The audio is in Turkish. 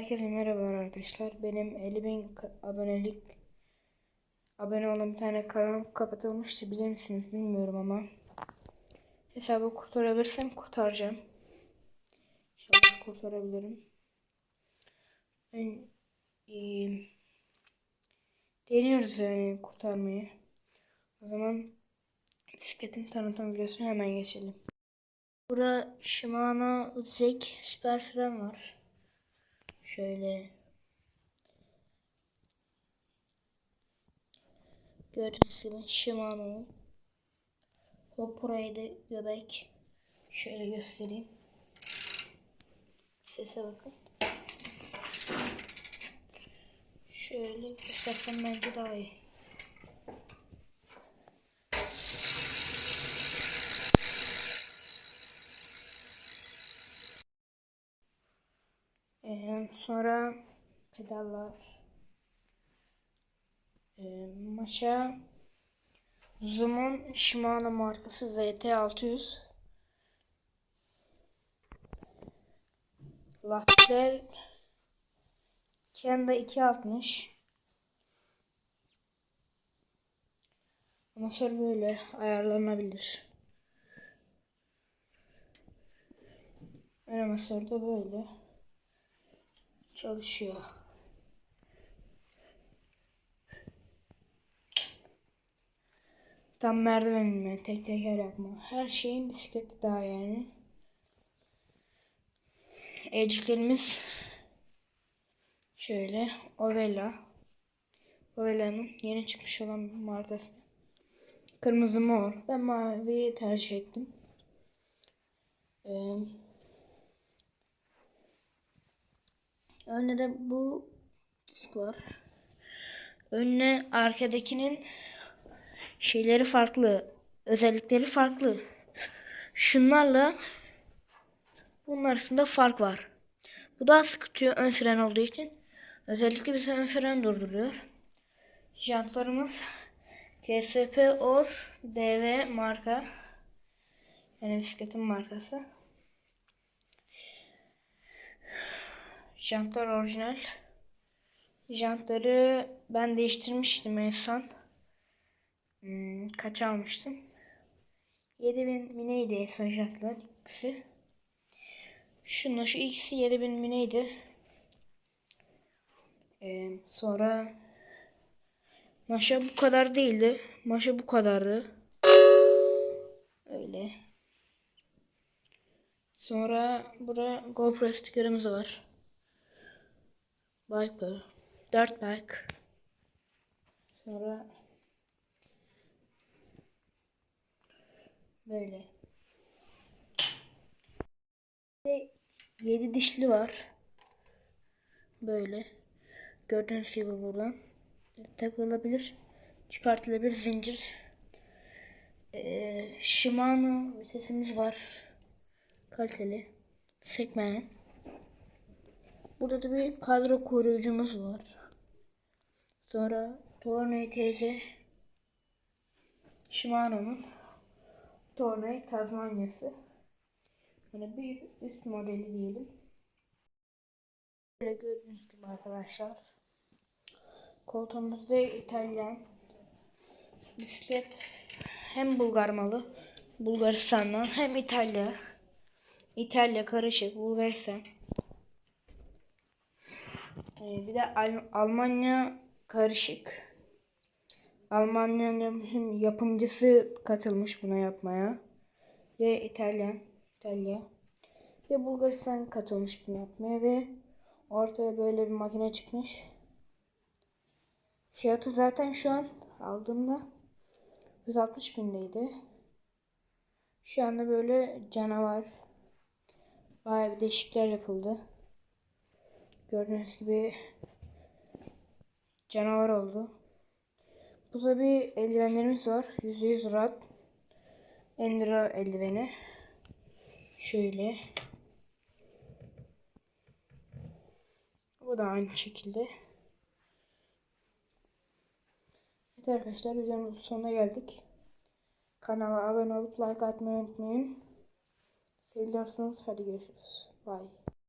Herkese merhaba arkadaşlar. Benim 50.000 ka- abonelik abone olan bir tane kanalım kapatılmıştı. Bilir misiniz bilmiyorum ama hesabı kurtarabilirsem kurtaracağım. İnşallah kurtarabilirim. Ben eee, deniyoruz yani kurtarmayı. O zaman bisikletin tanıtım videosuna hemen geçelim. Burada Shimano Zek süper fren var. Şöyle. Gördüğünüz gibi Shimano'nun hop burayı da göbek. Şöyle göstereyim. Sese bakın. Şöyle göstersem bence daha iyi Ee, sonra pedallar. Ee, maşa Zoom'un Shimano markası ZT600. Lastikler Kenda 260. Amasör böyle ayarlanabilir. Ön amasör de böyle çalışıyor. Tam merdiven inme, tek teker yapma. Her şeyin bisikleti daha yani. Elciklerimiz şöyle Ovela. Ovela'nın yeni çıkmış olan markası. Kırmızı mor. Ben maviyi tercih ettim. Ee, Önde de bu disk var. Önüne arkadakinin şeyleri farklı. Özellikleri farklı. Şunlarla bunun arasında fark var. Bu daha sıkı tutuyor ön fren olduğu için. Özellikle bize ön fren durduruyor. Jantlarımız KSP Or DV marka. Yani bisikletin markası. Jantlar orijinal. Jantları ben değiştirmiştim en son. Hmm, kaç almıştım? 7000 mineydi en son jantlar ikisi. Şunla şu ikisi 7000 mineydi. Ee, sonra maşa bu kadar değildi. Maşa bu kadardı. Öyle. Sonra burada GoPro stikerimiz var. Viper, Dirtbag. Sonra böyle. Ve 7 dişli var. Böyle. Gördüğünüz gibi buradan takılabilir. Çıkartılabilir zincir. Ee, Shimano vitesimiz var. Kaliteli. Sekmeyen. Burada da bir kadro koruyucumuz var. Sonra Tornay teyze Shimano'nun Tornay Tazmanyası. Yani bir üst modeli diyelim. Böyle gördüğünüz gibi arkadaşlar. Koltuğumuzda İtalyan bisiklet hem Bulgar malı Bulgaristan'dan hem İtalya İtalya karışık Bulgaristan bir de Al Almanya karışık. Almanya'nın yapımcısı katılmış buna yapmaya. Ve İtalyan, İtalya. Ve Bulgaristan katılmış bunu yapmaya ve ortaya böyle bir makine çıkmış. Fiyatı zaten şu an aldığımda 160 bindeydi. Şu anda böyle canavar. Bayağı bir değişiklikler yapıldı. Gördüğünüz gibi canavar oldu. Burada bir eldivenlerimiz var. %100 rahat. Enduro eldiveni. Şöyle. Bu da aynı şekilde. Evet arkadaşlar videomuzun sonuna geldik. Kanala abone olup like atmayı unutmayın. Seviyorsunuz. Hadi görüşürüz. Bye.